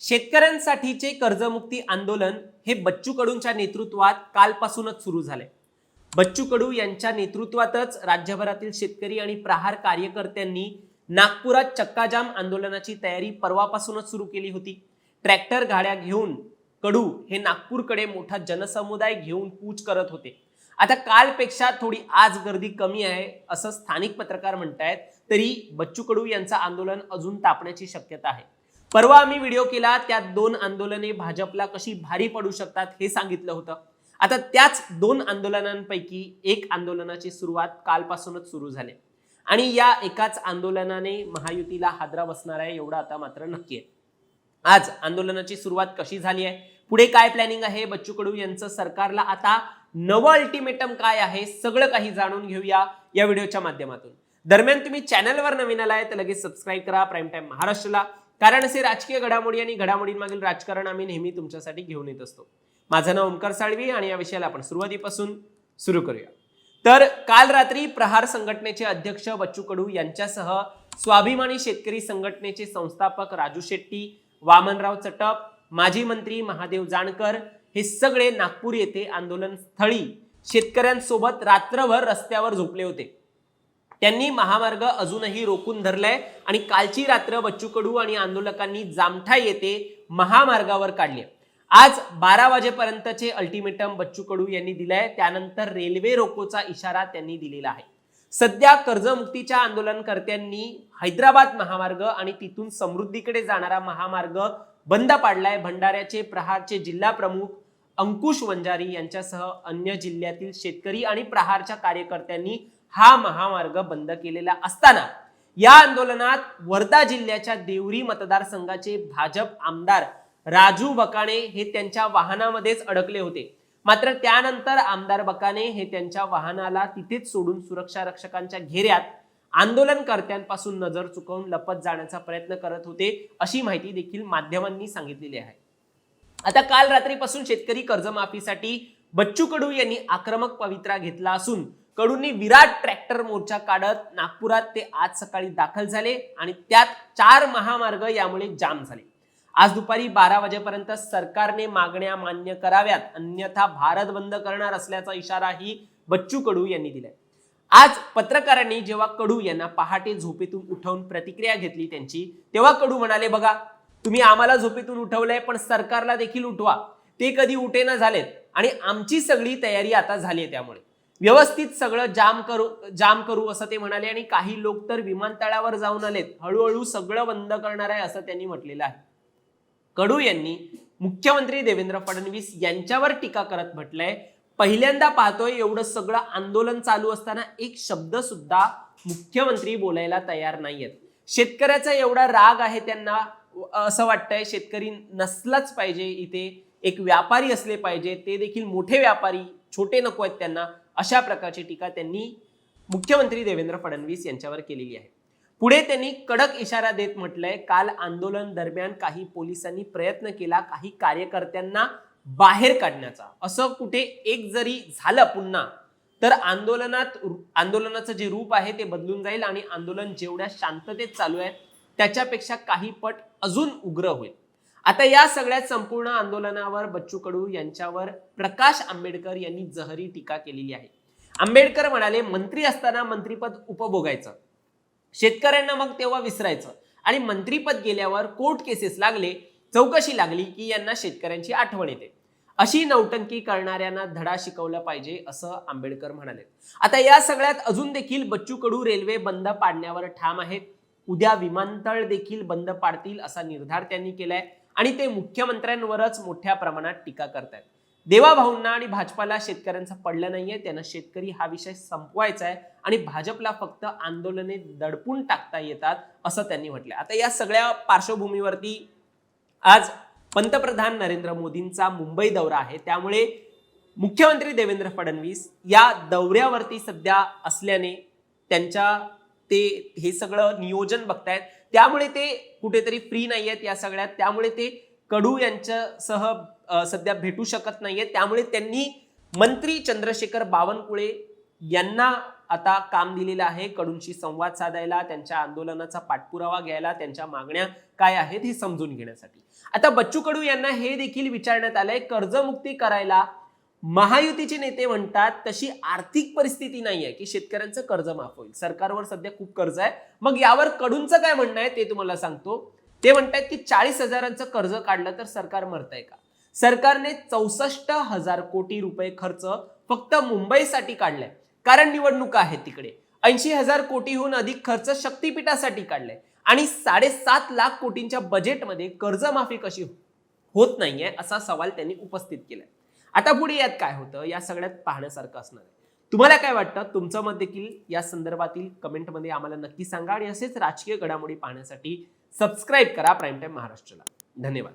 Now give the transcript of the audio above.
शेतकऱ्यांसाठीचे कर्जमुक्ती आंदोलन हे बच्चू कडूंच्या नेतृत्वात कालपासूनच सुरू झाले बच्चू कडू यांच्या नेतृत्वातच राज्यभरातील शेतकरी आणि प्रहार कार्यकर्त्यांनी नागपुरात चक्काजाम आंदोलनाची तयारी परवापासूनच सुरू केली होती. ट्रॅक्टर गाड्या घेऊन कडू हे नागपूरकडे मोठा जनसमुदाय घेऊन कूच करत होते. आता कालपेक्षा थोडी आज गर्दी कमी आहे असं स्थानिक पत्रकार म्हणतायत. तरी बच्चू कडू यांचं आंदोलन अजून तापण्याची शक्यता आहे. परवा आम्ही व्हिडिओ केला त्यात दोन आंदोलने भाजपला कशी भारी पडू शकतात हे सांगितलं होतं. आता त्याच दोन आंदोलनांपैकी एक आंदोलनाची सुरुवात कालपासूनच सुरू झाली. आणि या एकाच आंदोलनाने महायुतीला हादरा बसणार आहे एवढं आता मात्र नक्की आहे. आज आंदोलनाची सुरुवात कशी झाली आहे? पुढे काय प्लॅनिंग आहे? बच्चू कडू यांचं सरकारला आता नवं अल्टिमेटम काय आहे? सगळं काही जाणून घेऊया या व्हिडिओच्या माध्यमातून. दरम्यान तुम्ही चॅनलवर नवीन आलाय तर लगेच सबस्क्राईब करा. प्राईम टाइम महाराष्ट्रला. कारण असे राजकीय घडामोडी आणि घडामोडींमागील राजकारण आम्ही नेहमी तुमच्यासाठी घेऊन येत असतो. माझं नाव ओमकार साळवी आणि या विषयाला आपण सुरुवातीपासून सुरू करूया. तर काल रात्री प्रहार संघटनेचे अध्यक्ष बच्चू कडू यांच्यासह स्वाभिमानी शेतकरी संघटनेचे संस्थापक राजू शेट्टी वामनराव चटप माजी मंत्री महादेव जानकर हे सगळे नागपूर येथे आंदोलन स्थळी शेतकऱ्यांसोबत रात्रभर रस्त्यावर झोपले होते. त्यांनी महामार्ग अजूनही रोखून धरलाय आणि कालची रात्र बच्चू कडू आणि आंदोलकांनी जामठा येथे महामार्गावर काढले आज बारा वाजेपर्यंतचे अल्टिमेटम बच्चू कडू यांनी दिलाय. त्यानंतर रेल्वे रोकोचा इशारा त्यांनी दिलेला आहे. सध्या कर्जमुक्तीच्या आंदोलनकर्त्यांनी हैदराबाद महामार्ग आणि तिथून समृद्धीकडे जाणारा महामार्ग बंद पाडलाय. भंडाऱ्याचे प्रहारचे जिल्हा प्रमुख अंकुश वंजारी यांच्यासह अन्य जिल्ह्यातील शेतकरी आणि प्रहारच्या कार्यकर्त्यांनी हा महामार्ग बंद केलेला असताना या आंदोलनात वर्धा जिल्ह्याच्या देवरी मतदारसंघाचे भाजप आमदार राजू बकाणे हे त्यांच्या वाहनामध्येच अडकले होते. मात्र त्यानंतर आमदार बकाने हे त्यांच्या वाहनाला तिथेच सोडून सुरक्षा रक्षकांच्या घेऱ्यात आंदोलनकर्त्यांपासून नजर चुकवून लपत जाण्याचा प्रयत्न करत होते अशी माहिती देखील माध्यमांनी सांगितलेली आहे. आता काल रात्रीपासून शेतकरी कर्जमाफीसाठी बच्चू कडू यांनी आक्रमक पवित्रा घेतला असून कडूंनी विराट ट्रॅक्टर मोर्चा काढत नागपुरात ते आज सकाळी दाखल झाले आणि त्यात चार महामार्ग यामुळे जाम झाले. आज दुपारी बारा वाजेपर्यंत सरकारने मागण्या मान्य कराव्यात अन्यथा भारत बंद करणार असल्याचा इशाराही बच्चू कडू यांनी दिलाय. आज पत्रकारांनी जेव्हा कडू यांना पहाटे झोपेतून उठवून प्रतिक्रिया घेतली त्यांची तेव्हा कडू म्हणाले बघा तुम्ही आम्हाला झोपेतून उठवलंय पण सरकारला देखील उठवा. ते कधी उठेना झालेत आणि आमची सगळी तयारी आता झाली आहे त्यामुळे. व्यवस्थित सगळं जाम करू जाम करू असं ते म्हणाले आणि काही लोक तर विमानतळावर जाऊन आलेत. हळूहळू सगळं बंद करणार आहे असं त्यांनी म्हटलेलं आहे. कडू यांनी मुख्यमंत्री देवेंद्र फडणवीस यांच्यावर टीका करत म्हटलंय पहिल्यांदा पाहतोय एवढं सगळं आंदोलन चालू असताना एक शब्द सुद्धा मुख्यमंत्री बोलायला तयार नाहीयेत. शेतकऱ्याचा एवढा राग आहे त्यांना असं वाटतंय शेतकरी नसलाच पाहिजे इथे. एक व्यापारी असले पाहिजे. ते देखील मोठे व्यापारी छोटे नको आहेत त्यांना. अशा प्रकारची टीका त्यांनी मुख्यमंत्री देवेंद्र फडणवीस यांच्यावर केलेली आहे. पुढे त्यांनी कडक इशारा देत म्हटलंय काल आंदोलन दरम्यान काही पोलिसांनी प्रयत्न केला काही कार्यकर्त्यांना बाहेर काढण्याचा. असं कुठे एक जरी झालं पुन्हा तर आंदोलनात आंदोलनाचं जे रूप आहे ते बदलून जाईल आणि आंदोलन जेवढ्या शांततेत चालू आहे त्याच्यापेक्षा काही पट अजून उग्र होईल. आता या सगळ्यात संपूर्ण आंदोलनावर बच्चू कडू यांच्यावर प्रकाश आंबेडकर यांनी जहरी टीका केलेली आहे. आंबेडकर म्हणाले मंत्री असताना मंत्रीपद उपभोगायचं. शेतकऱ्यांना मग तेव्हा विसरायचं. आणि मंत्रीपद गेल्यावर कोर्ट केसेस लागले चौकशी लागली की यांना शेतकऱ्यांची आठवण येते. अशी नौटंकी करणाऱ्यांना धडा शिकवला पाहिजे असं आंबेडकर म्हणाले. आता या सगळ्यात अजून देखील बच्चू कडू रेल्वे बंद पाडण्यावर ठाम आहेत. उद्या विमानतळ देखील बंद पाडतील असा निर्धार त्यांनी केलाय. आणि ते मुख्यमंत्र्यांवरच मोठ्या प्रमाणात टीका करतायत. देवाभाऊंना आणि भाजपाला शेतकऱ्यांचं पडलं नाहीये त्यांना शेतकरी हा विषय संपवायचा आहे आणि भाजपला फक्त आंदोलने दडपून टाकता येतात असं त्यांनी म्हटलं आता या सगळ्या पार्श्वभूमीवरती आज पंतप्रधान नरेंद्र मोदींचा मुंबई दौरा आहे. त्यामुळे मुख्यमंत्री देवेंद्र फडणवीस या दौऱ्यावरती सध्या असल्याने त्यांच्या ते हे सगळं नियोजन बघतायत. त्यामुळे ते कुठेतरी फ्री नाही आहेत या सगळ्यात. त्यामुळे ते कडू यांच्यासह सध्या भेटू शकत नाहीये त्यामुळे त्यांनी मंत्री चंद्रशेखर बावनकुळे यांना आता काम दिलेलं आहे कडूंशी संवाद साधायला त्यांच्या आंदोलनाचा पाठपुरावा घ्यायला त्यांच्या मागण्या काय आहेत हे समजून घेण्यासाठी. आता बच्चू कडू यांना हे देखील विचारण्यात आलंय कर्जमुक्ती करायला महायुतीचे नेते म्हणतात तशी आर्थिक परिस्थिती नाही आहे की शेतकऱ्यांचं कर्ज माफ होईल. सरकारवर सध्या खूप कर्ज आहे. मग यावर कडूंचं काय म्हणणं आहे ते तुम्हाला सांगतो. ते म्हणतात की चाळीस हजारांचं कर्ज काढलं तर सरकार मरतंय का? सरकारने चौसष्ट हजार कोटी रुपये खर्च फक्त मुंबईसाठी काढलाय. कारण निवडणुका आहेत तिकडे. ऐंशी हजार कोटीहून अधिक खर्च शक्तीपीठासाठी काढलाय. आणि साडेसात लाख कोटींच्या बजेटमध्ये कर्जमाफी कशी होत नाहीये असा सवाल त्यांनी उपस्थित केलाय. आता पुढे यात काय होतं? या सगळ्यात पाहण्यासारखं असणार आहे. तुम्हाला काय वाटतं? तुमचं मत देखील या संदर्भातील कमेंटमध्ये आम्हाला नक्की सांगा आणि असेच राजकीय घडामोडी पाहण्यासाठी सबस्क्राईब करा प्राईम टाईम महाराष्ट्राला. धन्यवाद.